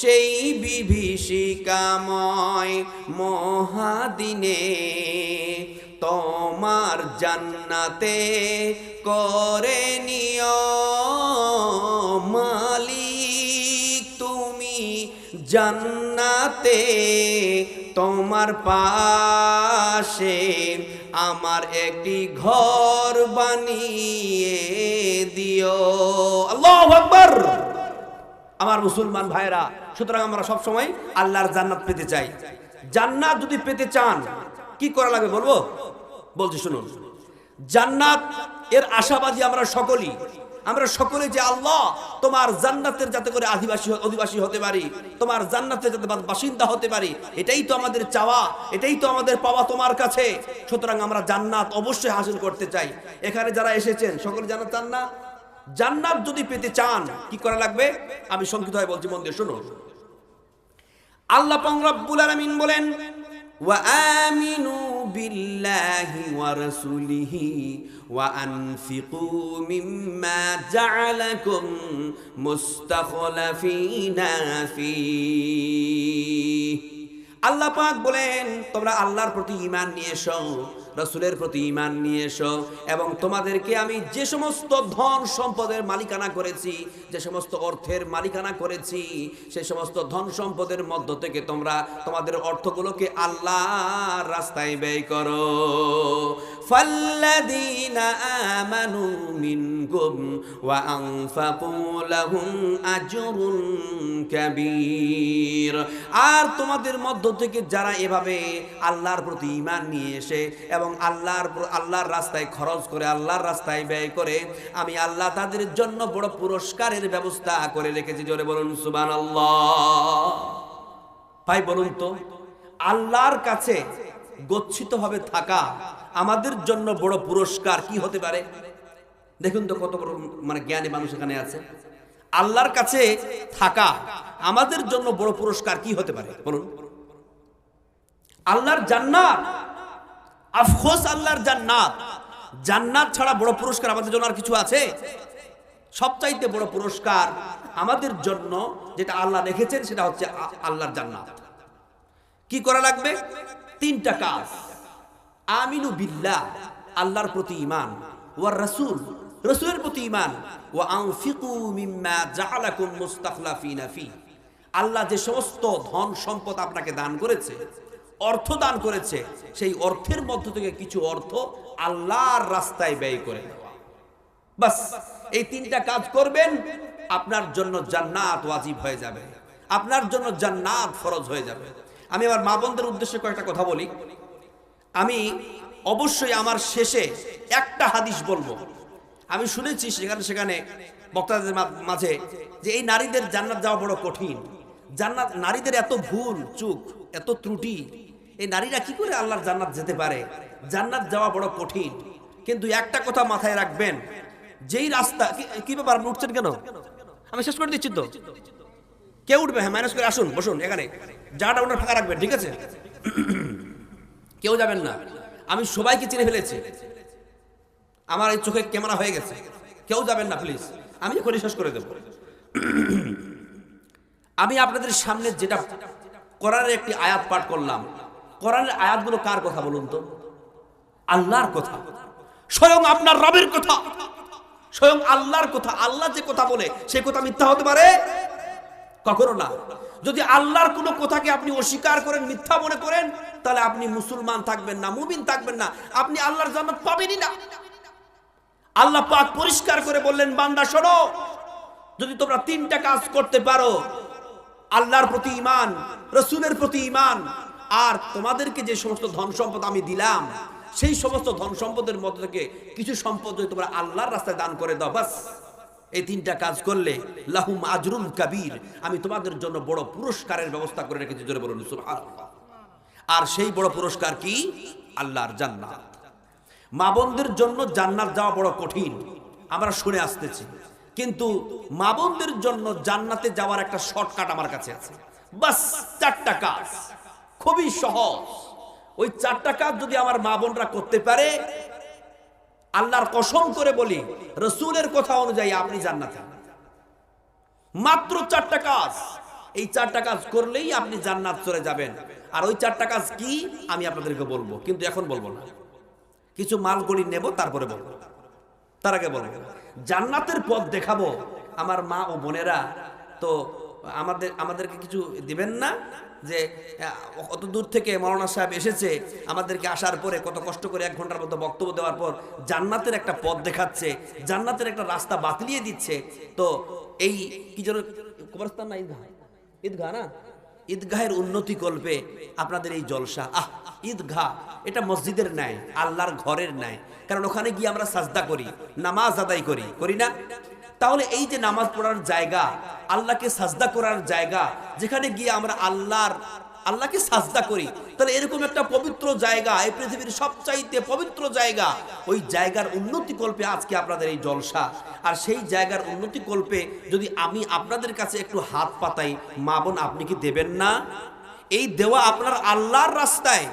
সেই বিভীষিকাময় মহাদিনে তোমার জান্নাতে করে নিও মালিক। তুমি জান্নাতে তোমার পাশে আমার একটি ঘর বানিয়ে দিও। আল্লাহু আকবার। আমার মুসলমান ভাইরা সুতরাং আমরা সব সময় আল্লাহর জান্নাত পেতে চাই। জান্নাত যদি পেতে চান, কি করা লাগবে বলব? বলছি, শুনুন। জান্নাত এর আশাবাদী আমরা সকলেই। আমরা সকলে যে আল্লাহ তোমার জান্নাতের যাতে করে আদিবাসী অধিবাসী হতে পারি, তোমার জান্নাতের যাতে বাসিন্দা হতে পারি, এটাই তো আমাদের চাওয়া, এটাই তো আমাদের পাওয়া তোমার কাছে। সুতরাং আমরা জান্নাত অবশ্যই হাসিল করতে চাই। এখানে যারা এসেছেন, সকলে জান্নাত চান না? জান্নাত যদি পেতে চান, কি করা লাগবে? আমি সংক্ষিপ্ত হয়ে বলছি, মন দিয়ে শুনুন। আল্লাহ রব্বুল আলামিন বলেন, ওয়া আমিনু বিল্লাহি ওয়া রাসূলিহি ওয়া আনফিকু মিম্মা জাআলাকুম ফি পাক বলেন, তোমরা আল্লাহর প্রতি ঈমান নিয়ে এসো। রসুলের প্রতি ঈমান নিয়ে এসো এবং তোমাদেরকে আমি যে সমস্ত ধন সম্পদের মালিকানা করেছি, যে সমস্ত অর্থের মালিকানা করেছি, সে সমস্ত ধন সম্পদের মধ্য থেকে তোমরা তোমাদের অর্থগুলোকে আল্লাহ রাস্তায় ব্যয় করো। আর তোমাদের মধ্য থেকে যারা এভাবে আল্লাহর প্রতি ঈমান নিয়ে এসে এবং আল্লাহর আল্লাহর রাস্তায় খরচ করে, আল্লাহর রাস্তায় ব্যয় করে, আমি আল্লাহ তাদের জন্য বড় পুরস্কারের ব্যবস্থা করে রেখেছি। জোরে বলুন, সুবহানাল্লাহ। ভাই, বলুন তো, আল্লাহর কাছে গচ্ছিতভাবে থাকা আমাদের জন্য বড় পুরস্কার কি হতে পারে? দেখুন তো কত বড় মানে জ্ঞানী মানুষ এখানে আছে। আল্লাহর কাছে থাকা আমাদের জন্য বড় পুরস্কার কি হতে পারে? বলুন। আল্লাহর জান্নাত আফখোস আল্লাহর জান্নাত। জান্নাত ছাড়া বড় পুরস্কার আমাদের জন্য আর কিছু আছে? সবচাইতে বড় পুরস্কার আমাদের জন্য যেটা আল্লাহ রেখেছেন, সেটা হচ্ছে আল্লাহর জান্নাত। কি করা লাগবে? তিনটা কাজ। আমিনু বিল্লাহ, আল্লাহর প্রতি ঈমান। ওয়ার রাসূল, রাসূলের প্রতি ঈমান। ওয়া আনফিকু মিম্মা জাআলাকুম মুস্তাখলাফিনা ফি। আল্লাহ যে সমস্ত ধন সম্পদ আপনাকে দান করেছে অর্থ দান করেছে, সেই অর্থের মধ্য থেকে কিছু অর্থ আল্লাহর রাস্তায় ব্যয় করে দেওয়া। বাস, এই তিনটা কাজ করবেন, আপনার জন্য জান্নাত ওয়াজিব হয়ে যাবে, আপনার জন্য জান্নাত ফরজ হয়ে যাবে। আমি আমার মা বোনদের উদ্দেশ্যে কয়েকটা কথা বলি। আমি অবশ্যই আমার শেষে একটা হাদিস বলব। আমি শুনেছি সেখানে সেখানে বক্তাদের মাঝে যে এই নারীদের জান্নাত যাওয়া বড় কঠিন। জান্নাত, নারীদের এত ভুল, চুক, এত ত্রুটি এই নারীরা কি করে আল্লাহর জান্নাত যেতে পারে? জান্নাত যাওয়া বড় কঠিন। কিন্তু একটা কথা মাথায় রাখবেন, যেই রাস্তা, কি- ব্যাপার উঠছেন কেন? আমি শেষ করে দিচ্ছি তো। কে উঠবে হ্যাঁ মাইনাস করে আসুন, বসুন, এখানে। জায়গাটা ওনার ফাঁকা রাখবেন, ঠিক আছে? কেউ যাবেন না। আমি সবাইকে চিনে ফেলেছি। আমার এই চোখে ক্যামেরা হয়ে গেছে। কেউ যাবেন না প্লিজ আমি এখনই শেষ করে দেব। আমি আপনাদের সামনে যেটা করার একটি আয়াত পাঠ করলাম। কোরআনের আয়াতগুলো কার কথা বলুন তো? আল্লাহর কথা। স্বয়ং আপনার রবের কথা। স্বয়ং আল্লাহর কথা। আল্লাহ যে কথা বলে সে কথা মিথ্যা হতে পারে? কখনো না। যদি আল্লাহর কোনো কথাকে আপনি অস্বীকার করেন, মিথ্যা মনে করেন, তাহলে আপনি মুসলমান থাকবেন না, মুমিন থাকবেন না। আপনি আল্লাহর জান্নাত পাবেনই না। আল্লাহ পাক পরিষ্কার করে বললেন, বান্দা, শোনো। যদি তোমরা তিনটা কাজ করতে পারো, আল্লাহর প্রতি ঈমান, রসুলের প্রতি ঈমান আর তোমাদেরকে যে সমস্ত ধন সম্পদ আমি দিলাম, সেই সমস্ত ধন সম্পদের মধ্যে থেকে কিছু সম্পদ যদি তোমরা আল্লাহর রাস্তায় দান করে দাও, বাস। এই তিনটা কাজ করলে লাহুম আজরুল কাবির। আমি তোমাদের জন্য বড় পুরস্কারের ব্যবস্থা করে রেখেছি, জোরে বলুন আর সেই বড় পুরস্কার কি? আল্লাহর জান্নাত। মা বোনদের জন্য জান্নাত যাওয়া বড় কঠিন, আমরা শুনে আসতেছি। কিন্তু মা বোনদের জন্য জান্নাতে যাওয়ার একটা শর্টকাট আমার কাছে আছে। বাস, চারটা কাজ। খুবই সহজ। ওই চারটা কাজ যদি আমার মা বোনরা করতে পারে, আল্লাহর কসম করে বলি, রসুলের কথা অনুযায়ী আপনি জান্নাতে মাত্র চারটা কাজ। এই চারটা কাজ করলেই আপনি জান্নাত চলে যাবেন। আর ওই চারটা কাজ কি, আমি আপনাদেরকে বলব, কিন্তু এখন বলব না। কিছু মাল করি নেব, তারপরে বলব। তার আগে বলব, জান্নাতের পথ দেখাবো। আমার মা ও বোনেরা তো আমাদের, আমাদেরকে কিছু দিবেন না? যে অত দূর থেকে মৌলানা সাহেব এসেছে, আমাদেরকে আসার পরে কত কষ্ট করে এক ঘণ্টার মতো বক্তব্য দেওয়ার পর জান্নাতের একটা পথ দেখাচ্ছে, জান্নাতের একটা রাস্তা বাতলিয়ে দিচ্ছে। তো এই কি যেন, কবরস্থান না ঈদগাহ? ঈদগাহ না? ঈদগাহের উন্নতি কল্পে আপনাদের এই জলসা। আহ, ঈদগাহ, এটা মসজিদের ন্যায়, আল্লাহর ঘরের ন্যায়। কারণ ওখানে গিয়ে আমরা সাজদা করি, নামাজ আদায় করি করি না? তাহলে এই যে নামাজ পড়ার জায়গা, আল্লাহকে সাজদা করার জায়গা, যেখানে গিয়ে আমরা আল্লাহর, আল্লাহকে সাজদা করি, তাহলে এরকম একটা পবিত্র জায়গা, এই পৃথিবীর সবচাইতে পবিত্র জায়গা, ওই জায়গার উন্নতি কল্পে আজকে আপনাদের এই জলসা। আর সেই জায়গার উন্নতি কল্পে যদি আমি আপনাদের কাছে একটু হাত পাতাই, মা বোন, আপনি কি দেবেন না? এই দেওয়া আপনার আল্লাহর রাস্তায়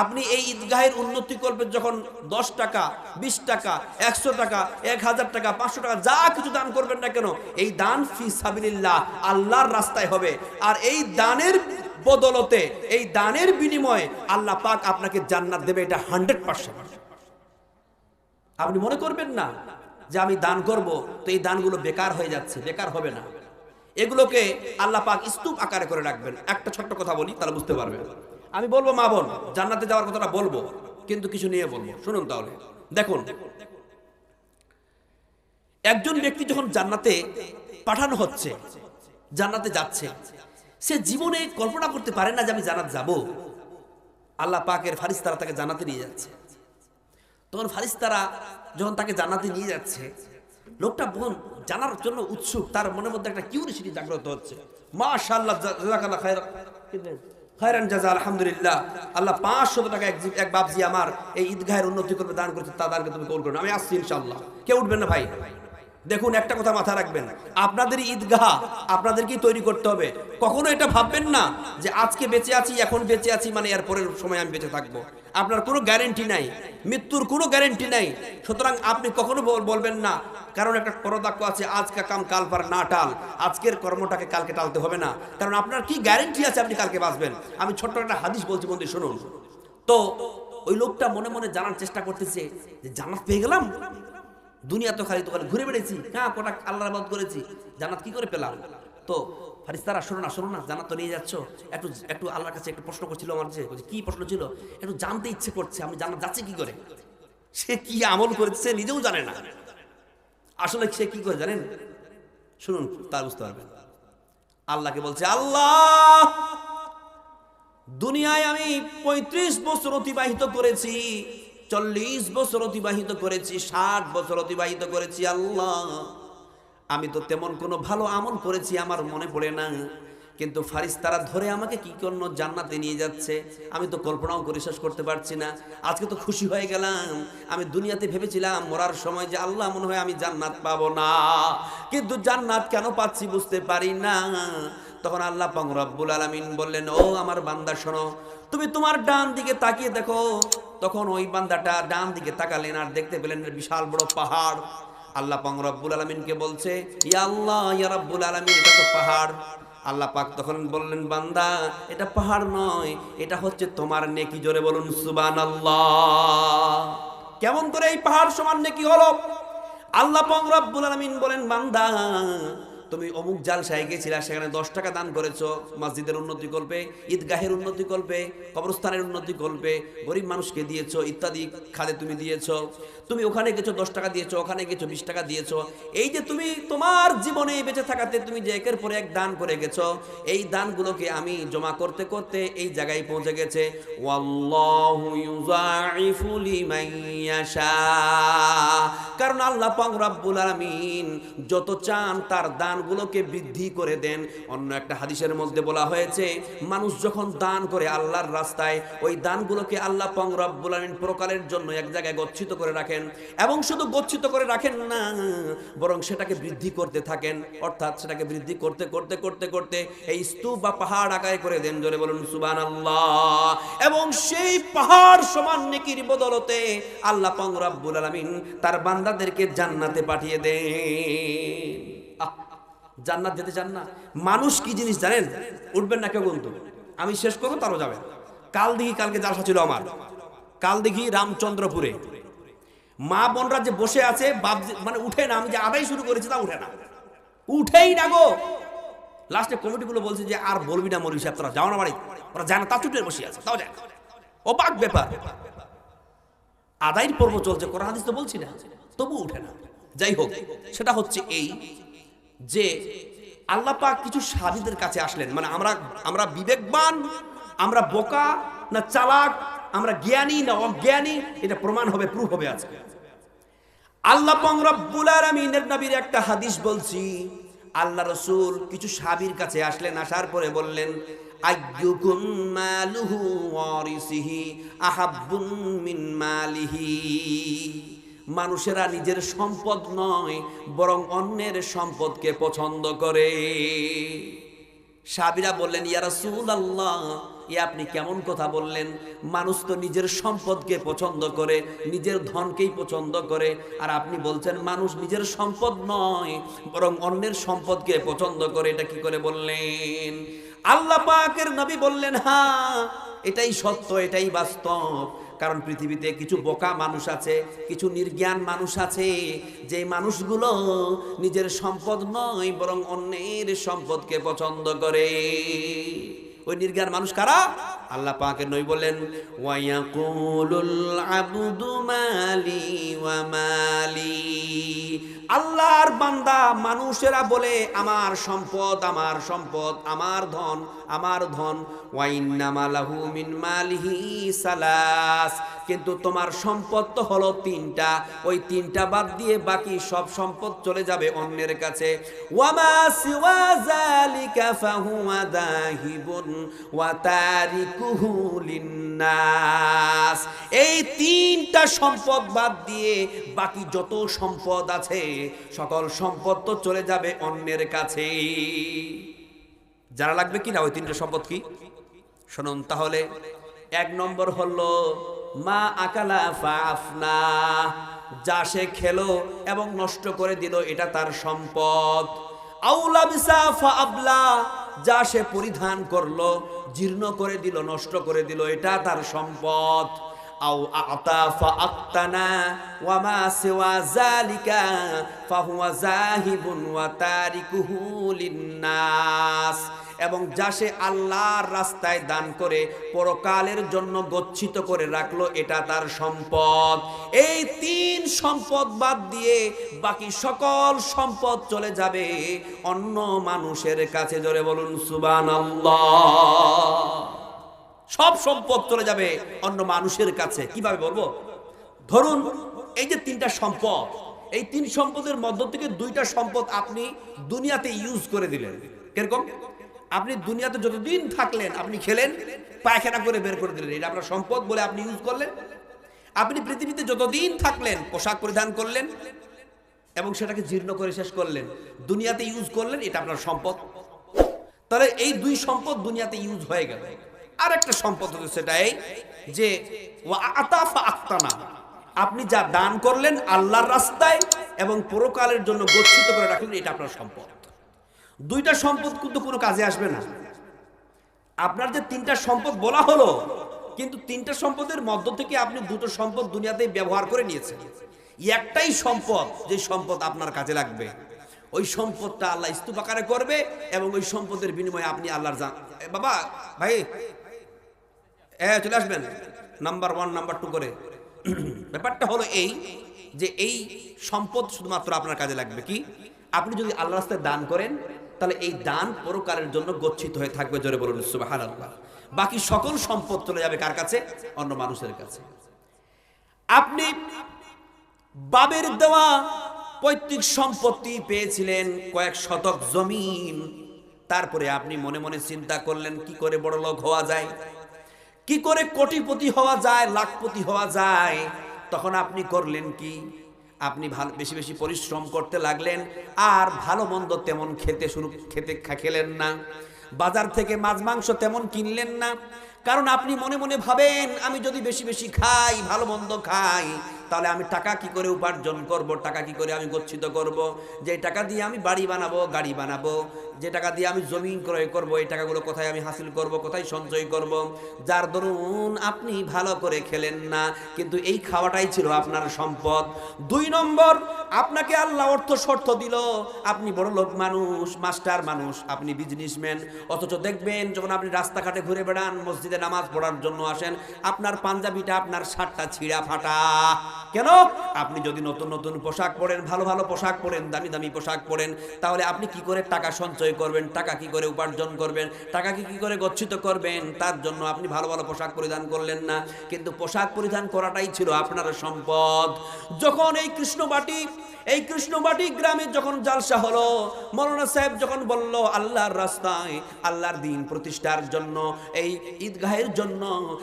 আপনি এই ঈদগাহের উন্নতি করবেন যখন দশ টাকা, বিশ টাকা, একশো টাকা, এক হাজার টাকা, পাঁচশো টাকা, যা কিছু দান করবেন না কেন, এই দান ফি সাবিলিল্লাহ আল্লাহর রাস্তায় হবে। আর এই দানের বদলতে, এই দানের বিনিময়ে আল্লাহ পাক আপনাকে জান্নাত দেবে, এটা হান্ড্রেড পার্সেন্ট। আপনি মনে করবেন না যে আমি দান করব, তো এই দানগুলো বেকার হয়ে যাচ্ছে, বেকার হবে না। এগুলোকে আল্লাহ পাক স্তূপ আকারে করে রাখবেন। একটা ছোট্ট কথা বলি, তাহলে বুঝতে পারবেন। আমি বলব মা বোন, জান্নাতে যাওয়ার কথাটা বলব, কিন্তু কিছু নিয়ে বলব। শুনুন তাহলে। দেখুন, একজন ব্যক্তি যখন জান্নাতে পাঠানো হচ্ছে, জান্নাতে যাচ্ছে, সে জীবনে কল্পনা করতে পারে না যে আমি জান্নাত যাব। আল্লাহ পাকের ফারিস্তারা তাকে জানাতে নিয়ে যাচ্ছে। তখন ফারিস্তারা যখন তাকে জানাতে নিয়ে যাচ্ছে, লোকটা বোন জানার জন্য উৎসুক, তার মনের মধ্যে একটা কিউরিসিটি জাগ্রত হচ্ছে। জাযাকাল্লাহ খায়র খায়রান জাজা, আলহামদুলিল্লাহ। আল্লাহ 500 টাকা এক বাবজি বাপজি আমার এই ঈদগাহের উন্নতি করবে, দান করতে তাদেরকে তুমি কবুল করো। আমি আসছি ইনশাআল্লাহ। কেউ উঠবেন না ভাই? দেখুন, একটা কথা মাথা রাখবেন। আপনাদের ঈদগাহ আপনাদেরকেই তৈরি করতে হবে। কখনো এটা ভাববেন না যে আজকে বেঁচে আছি, এখন বেঁচে আছি মানে এর পরের সময় আমি বেঁচে থাকব। আপনার কোনো গ্যারেন্টি নাই, মৃত্যুর কোনো গ্যারেন্টি নাই। সুতরাং আপনি কখনো বলবেন না, কারণ একটা করদাক্য আছে, আজকে কাম কাল পার না টাল, আজকের কর্মটাকে কালকে টালতে হবে না। কারণ আপনার কি গ্যারেন্টি আছে আপনি কালকে বাঁচবেন? আমি ছোট্ট একটা হাদিস বলছি বন্ধু, শুনুন। তো ওই লোকটা মনে মনে জানার চেষ্টা করতেছে যে জান্নাত পেয়ে গেলাম? দুনিয়া তো খালি তো ঘুরে বেড়েছি হ্যাঁ কোটা আল্লাহর আবাদ করেছি জান্নাত কি করে পেলাম? তো ফারিস্তারা শোনো না শোনো না জান্নাত তো নিয়ে যাচ্ছ। একটু একটু আল্লাহর কাছে একটু প্রশ্ন করছিল আমার বলছি, কি প্রশ্ন ছিল? একটু জানতে ইচ্ছে করছে আমি জান্নাত যাচ্ছে কি করে? সে কি আমল করেছে নিজেও জানে না। আসলে সে কি করে জানেন? শুনুন তার বুঝতে পারবেন। আল্লাহকে বলছে আল্লাহ দুনিয়ায় আমি পঁয়ত্রিশ বছর অতিবাহিত করেছি। চল্লিশ বছর অতিবাহিত করেছি, ষাট বছর অতিবাহিত করেছি, আল্লাহ। আমি তো তেমন কোনো ভালো আমল করেছি, আমার মনে পড়ে না। কিন্তু ফারিস তারা ধরে আমাকে কি জন্য জান্নাতে নিয়ে যাচ্ছে? আমি তো কল্পনাও করে শেষ করতে পারছি না। আজকে তো খুশি হয়ে গেলাম। আমি দুনিয়াতে ভেবেছিলাম, মরার সময় যে আল্লাহ মনে হয় আমি জান্নাত পাবো না। কিন্তু জান্নাত কেন পাচ্ছি বুঝতে পারি না। তখন আল্লাহ পাক রব্বুল আলামিন বললেন, ও আমার বান্দা, শোনো। তুমি তোমার ডান দিকে তাকিয়ে দেখো। তখন ওই বান্দাটা ডান দিকে তাকালেন আর দেখতে পেলেন বিশাল বড় পাহাড়। আল্লাহ পাক রব্বুল আলামিনকে বলছে, ইয়া আল্লাহ, ইয়া রব্বুল আলামিন, এটা তো পাহাড়। আল্লাহ পাক তখন বললেন, বান্দা, এটা পাহাড় নয়, এটা হচ্ছে তোমার নেকি। জোরে বলুন, সুবহানাল্লাহ। কেমন করে এই পাহাড় সমান নেকি হলো? আল্লাহ পাক রব্বুল আলামিন বলেন, বান্দা তুমি অমুক জাল জালসায় গেছিলা, সেখানে দশ টাকা দান করেছ, মসজিদের উন্নতি করবে, ঈদগাহের উন্নতি করবে, কবরস্থানের উন্নতি করবে, গরিব মানুষকে দিয়েছ, ইত্যাদি খাদে তুমি দিয়েছ, তুমি ওখানে গেছো, দশ টাকা দিয়েছ, ওখানে গেছো, বিশ টাকা দিয়েছ। এই যে তুমি তোমার জীবনে বেঁচে থাকাতে তুমি যে একের পর এক দান করে গেছো, এই দানগুলোকে আমি জমা করতে করতে এই জায়গায় পৌঁছে গেছে। কারণ আল্লাহ পাক রব্বুল আলামিন যত চান তার দানগুলোকে বৃদ্ধি করে দেন। অন্য একটা হাদিসের মধ্যে বলা হয়েছে, মানুষ যখন দান করে আল্লাহর রাস্তায়, ওই দানগুলোকে আল্লাহ আলামিন প্রকারের জন্য এক জায়গায় গচ্ছিত করে রাখেন। এবং শুধু গচ্ছিত করে রাখেন না, বরং সেটাকে বৃদ্ধি করতে থাকেন। অর্থাৎ সেটাকে বৃদ্ধি করতে করতে করতে করতে এই স্তূপ বা পাহাড় আকায় করে দেন। জোরে বলুন সুবান আল্লাহ এবং সেই পাহাড় সমান নেকির বদলতে আল্লাহ পাক রব্বুল আলামিন তার বান্দাদেরকে জান্নাতে পাঠিয়ে দেন। জান্নাত যেতে চান না। মানুষ কি জিনিস জানেন? উঠবেন না কেউ কিন্তু আমি শেষ করব তারও যাবেন। কাল দেখি কালকে জালসা ছিল আমার। কাল দেখি রামচন্দ্রপুরে। মা বোনরা যে বসে আছে, বাপ মানে উঠে না, আমি যে আদায় শুরু করেছি তা উঠে না। উঠেই না গো! লাস্টে কমিটিগুলো বলছে যে, আর বলবি না মরি সাহেব তোরা যাও না বাড়ি। ওরা যায় না তা চুটে বসে আছে, তাও যায়। অবাক ব্যাপার। আদায়ের পর্ব চলছে, কোরআন হাদিস তো বলছি না। তবু উঠে না। যাই হোক, সেটা হচ্ছে এই যে আল্লাহ পাক কিছু সাধীদের কাছে আসলেন। মানে আমরা আমরা বিবেকবান, আমরা বোকা, না চালাক, আমরা জ্ঞানী, না অজ্ঞানী, এটা প্রমাণ হবে প্রুফ হবে আজকে। আল্লাহ রব্বুল আলামিনের নবীর একটা হাদিস বলছি, আল্লাহ রসুল কিছু সাবির কাছে আসলেন, আসার পরে বললেন, আইয়ুকুম মালুহু ওয়ারিসিহি আহাব্বুন মিন মালিহি। মানুষেরা নিজের সম্পদ নয়, বরং অন্যের সম্পদকে পছন্দ করে। সাবিরা বললেন, ইয়া রাসূলুল্লাহ, এ আপনি কেমন কথা বললেন? মানুষ তো নিজের সম্পদকে পছন্দ করে, নিজের ধনকেই পছন্দ করে। আর আপনি বলছেন, মানুষ নিজের সম্পদ নয়, বরং অন্যের সম্পদকে পছন্দ করে। এটা কি করে বললেন? আল্লাহ পাকের নবী বললেন হ্যাঁ এটাই সত্য, এটাই বাস্তব। কারণ পৃথিবীতে কিছু বোকা মানুষ আছে, কিছু নির্জ্ঞান মানুষ আছে। যে মানুষগুলো নিজের সম্পদ নয়, বরং অন্যের সম্পদকে পছন্দ করে। ওই নির্জ্ঞান মানুষ কারা? আল্লাহ পাকে নই বলেন ওয়াইয়াকুলুল আবদু মালি ওয়া মালি। আল্লাহর বান্দা মানুষেরা বলে, আমার সম্পদ আমার সম্পদ, আমার ধন আমার ধন ওয়াইন্নামালাহু মিন মালিহি সালাস। কিন্তু তোমার সম্পদ তো হলো তিনটা। ওই তিনটা বাদ দিয়ে বাকি সব সম্পদ চলে যাবে অন্যের কাছে। এই তিনটা সম্পদ বাদ দিয়ে বাকি যত সম্পদ আছে, সকল সম্পদ তো চলে যাবে অন্যের কাছে। যারা লাগবে কিনা ওই তিনটা সম্পদ কি? শুনুন, তাহলে এক নম্বর হলো মা আকালা ফাফনা যা সে খেলো এবং নষ্ট করে দিল, এটা তার সম্পদ। আউলা বিসা আবলা যা সে পরিধান করল, জীর্ণ করে দিল, নষ্ট করে দিল, এটা তার সম্পদ। আও আতা তারিকুহু লিন্নাস। এবং যা সে আল্লাহর রাস্তায় দান করে, পরকালের জন্য গচ্ছিত করে রাখল, এটা তার সম্পদ। এই তিন সম্পদ বাদ দিয়ে বাকি সকল সম্পদ চলে যাবে অন্য মানুষের কাছে। জোরে বলুন, সুবহানাল্লাহ। সব সম্পদ চলে যাবে অন্য মানুষের কাছে। কীভাবে বলব? ধরুন, এই যে তিনটা সম্পদ, এই তিন সম্পদের মধ্য থেকে দুইটা সম্পদ আপনি দুনিয়াতে ইউজ করে দিলেন। কীরকম? আপনি দুনিয়াতে যতদিন থাকলেন, আপনি খেলেন, পায়খানা করে বের করে দিলেন। এটা আপনার সম্পদ বলে আপনি ইউজ করলেন। আপনি পৃথিবীতে যতদিন থাকলেন, পোশাক পরিধান করলেন এবং সেটাকে জীর্ণ করে শেষ করলেন, দুনিয়াতে ইউজ করলেন, এটা আপনার সম্পদ। তাহলে এই দুই সম্পদ দুনিয়াতে ইউজ হয়ে গেল। আর একটা সম্পদ হচ্ছে সেটাই যে আপনি যা দান করলেন আল্লাহর রাস্তায় এবং পরকালের জন্য গচ্ছিত করে রাখলেন, এটা আপনার সম্পদ। দুইটা সম্পদ কিন্তু কোনো কাজে আসবে না। আপনার যে তিনটা সম্পদ বলা হলো, কিন্তু তিনটা সম্পদের মধ্য থেকে আপনি দুটো সম্পদ দুনিয়াতে ব্যবহার করে নিয়েছেন। একটাই সম্পদ, যে সম্পদ আপনার কাজে লাগবে। ওই সম্পদটা আল্লাহ স্তূপ আকারে করবে এবং ওই সম্পদের বিনিময়ে আপনি আল্লাহর বাবা, ভাই এ, চলে আসবেন। নাম্বার ওয়ান নাম্বার টু করে। ব্যাপারটা হলো এই যে এই সম্পদ শুধুমাত্র আপনার কাজে লাগবে কি? আপনি যদি আল্লাহ রাস্তায় দান করেন, তাহলে এই দান পরকালের জন্য গচ্ছিত হয়ে থাকবে জোরে বলুন, সুবহানাল্লাহ। বাকি সকল সম্পদ চলে যাবে কার কাছে? অন্য মানুষের কাছে। আপনি বাবের দেওয়া পৈতৃক সম্পত্তি পেয়েছিলেন কয়েক শতক জমিন। তারপরে আপনি মনে মনে চিন্তা করলেন, কি করে বড় লোক হওয়া যায়? কি করে কোটিপতি হওয়া যায়, লাখপতি হওয়া যায়? তখন আপনি করলেন কি? আপনি ভালো, বেশি বেশি পরিশ্রম করতে লাগলেন, আর ভালো মন্দ তেমন খেতে শুরু, খেতে খেলেন না। বাজার থেকে মাছ, মাংস তেমন কিনলেন না। কারণ আপনি মনে মনে ভাবেন, আমি যদি বেশি বেশি খাই, ভালো মন্দ খাই তাহলে আমি টাকা কি করে উপার্জন করব? টাকা কি করে আমি গচ্ছিত করব? যে টাকা দিয়ে আমি বাড়ি বানাবো, গাড়ি বানাবো। যে টাকা দিয়ে আমি জমিন ক্রয় করব, এই টাকাগুলো কোথায় আমি হাসিল করব, কোথায় সঞ্চয় করব? যার দরুন আপনি ভালো করে খেলেন না, কিন্তু এই খাওয়াটাই ছিল আপনার সম্পদ। দুই নম্বর, আপনাকে আল্লাহ অর্থ শর্ত দিল। আপনি বড় লোক মানুষ, মাস্টার মানুষ, আপনি বিজনেসম্যান অথচ দেখবেন, যখন আপনি রাস্তাঘাটে ঘুরে বেড়ান, মসজিদে নামাজ পড়ার জন্য আসেন, আপনার পাঞ্জাবিটা, আপনার শার্টটা ছিঁড়া ফাটা। কেন? আপনি যদি নতুন নতুন পোশাক পরেন, ভালো ভালো পোশাক পরেন, দামি দামি পোশাক পরেন, তাহলে আপনি কি করে টাকা সঞ্চয় করবেন, টাকা কি করে উপার্জন করবেন, টাকা কি কি করে গচ্ছিত করবেন, তার জন্য আপনি ভালো ভালো পোশাক পরিধান করলেন না। কিন্তু পোশাক পরিধান করাটাই ছিল আপনার সম্পদ। যখন এই কৃষ্ণবাটি এই কৃষ্ণবাটি গ্রামে যখন জালসা হলো, মৌলানা সাহেব যখন বলল, আল্লাহর রাস্তায় আল্লাহর দিন প্রতিষ্ঠার জন্য, এই ঈদগাহের জন্য,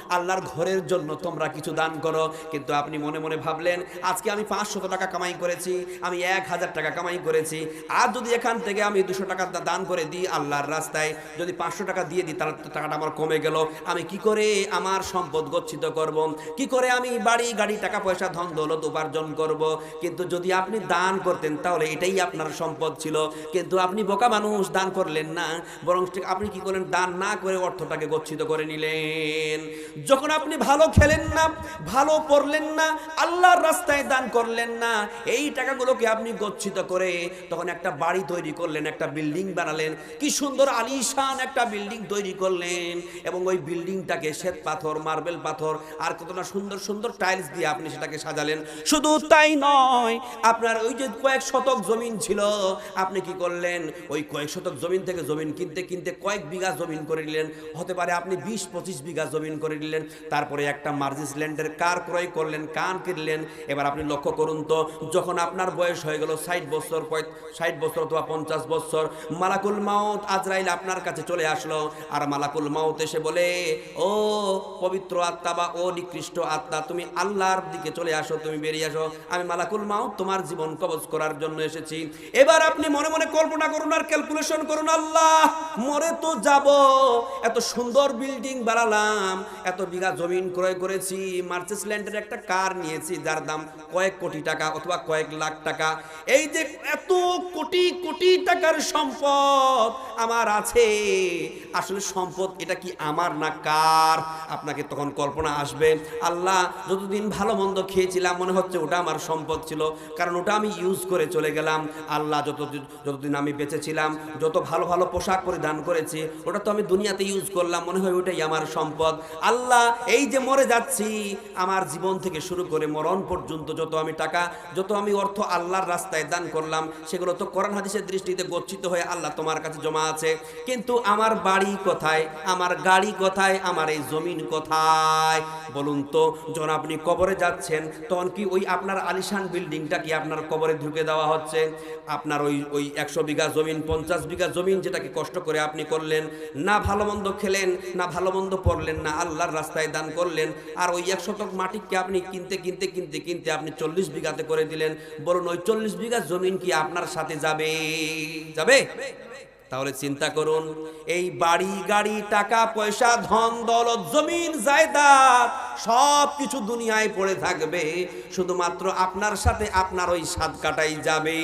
আল্লাহর ঘরের জন্য তোমরা কিছু দান করো। কিন্তু আপনি মনে মনে ভাবলেন, আজকে আমি পাঁচশত টাকা কামাই করেছি, আমি এক হাজার টাকা কামাই করেছি। আর যদি এখান থেকে আমি দুশো টাকা দান করে দিই আল্লাহর রাস্তায়, যদি পাঁচশো টাকা দিয়ে দিই, তাহলে তো টাকাটা আমার কমে গেল। আমি কি করে আমার সম্পদ গচ্ছিত করব? কি করে আমি বাড়ি, গাড়ি, টাকা পয়সা, ধন দৌলত উপার্জন করব? কিন্তু যদি আপনি দান করতেন, তাহলে এটাই আপনার সম্পদ ছিল। কিন্তু আপনি বোকা মানুষ, দান করলেন না। বরং আপনি কি করলেন? দান না করে অর্থটাকে গচ্ছিত করে নিলেন। যখন আপনি ভালো খেলেন না, ভালো পড়লেন না আল্লাহর রাস্তায় দান করলেন না, এই টাকাগুলোকে আপনি গচ্ছিত করে তখন একটা বাড়ি তৈরি করলেন, একটা বিল্ডিং বানালেন। কি সুন্দর আলিশান একটা বিল্ডিং তৈরি করলেন এবং ওই বিল্ডিংটাকে শ্বেত পাথর, মার্বেল পাথর আর কত না সুন্দর সুন্দর টাইলস দিয়ে আপনি সেটাকে সাজালেন। শুধু তাই নয়, আপনার ওই যে কয়েক শতক জমিন ছিল, আপনি কি করলেন? ওই কয়েক শতক জমিন থেকে জমিন কিনতে কিনতে কয়েক বিঘা জমিন করে নিলেন। হতে পারে আপনি বিশ পঁচিশ বিঘা জমিন করে নিলেন। তারপরে একটা মার্জিস ল্যান্ডের কার ক্রয় করলেন, কান কিনলেন এবার আপনি লক্ষ্য করুন তো, যখন আপনার বয়স হয়ে গেল ষাট বছর ষাট বছর অথবা পঞ্চাশ বছর, মালাকুল মাউত আজরাইল আপনার কাছে চলে আসলো আর মালাকুল মাউত এসে বলে, ও পবিত্র আত্মা বা ও নিকৃষ্ট আত্মা, তুমি আল্লাহর দিকে চলে আসো, তুমি বেরিয়ে আসো। আমি মালাকুল মাউত তোমার জীবন কবজ করার জন্য এসেছি। এবার আপনি মনে মনে কল্পনা করুন আর ক্যালকুলেশন করুন, আল্লাহ, মরে তো যাব। এত সুন্দর বিল্ডিং বানালাম, এত বিঘা জমিন ক্রয় করেছি মার্চেস ল্যান্ডের একটা কার নিয়েছি যার দাম কয়েক কোটি টাকা অথবা কয়েক লাখ টাকা। এই যে এত কোটি কোটি টাকার সম্পদ আমার আছে, আসলে সম্পদ এটা কি আমার না কার? আপনাকে তখন কল্পনা আসবে, আল্লাহ যতদিন ভালো মন্দ খেয়েছিলাম, মনে হচ্ছে ওটা আমার সম্পদ ছিল, কারণ ওটা আমি ইউজ করে চলে গেলাম। আল্লাহ যত যতদিন আমি বেঁচে ছিলাম যত ভালো ভালো পোশাক পরিধান করেছি, ওটা তো আমি দুনিয়াতে ইউজ করলাম, মনে হয় ওটাই আমার সম্পদ। আল্লাহ এই যে মরে যাচ্ছি, আমার জীবন থেকে শুরু করে মরণ পর্যন্ত যত আমি টাকা, যত আমি অর্থ আল্লাহর রাস্তায় দান করলাম, সেগুলো তো কোরআন হাদিসের দৃষ্টিতে গচ্ছিত হয়ে আল্লাহ তোমার কাছে জমা আছে। কিন্তু আমার বাড়ি কোথায়? আমার গাড়ি কোথায়? আমার এই জমিন কোথায়? বলুন তো, যখন আপনি কবরে যাচ্ছেন, তখন কি ওই আপনার আলিশান বিল্ডিংটা কি আপনার কবরে ঢুকে দেওয়া হচ্ছে? আপনার ওই ওই একশো বিঘা জমিন, পঞ্চাশ বিঘা জমিন যেটাকে কষ্ট করে আপনি করলেন, না ভালো মন্দ খেলেন, না ভালো মন্দ পড়লেন, না আল্লাহর রাস্তায় দান করলেন, আর ওই এক শতক মাটিকে আপনি কিনতে কিনতে কিনতে কিনতে আপনি চল্লিশ বিঘাতে করে দিলেন। বলুন, ওই চল্লিশ বিঘা জমিন কি আপনার সাথে যাবে? যাবে? তাহলে চিন্তা করুন, এই বাড়ি, গাড়ি, টাকা, পয়সা, ধন, দৌলত, জমিন জায়দা সব কিছু দুনিয়ায় পড়ে থাকবে। শুধুমাত্র আপনার সাথে আপনার ওই সাত কাটাই যাবে।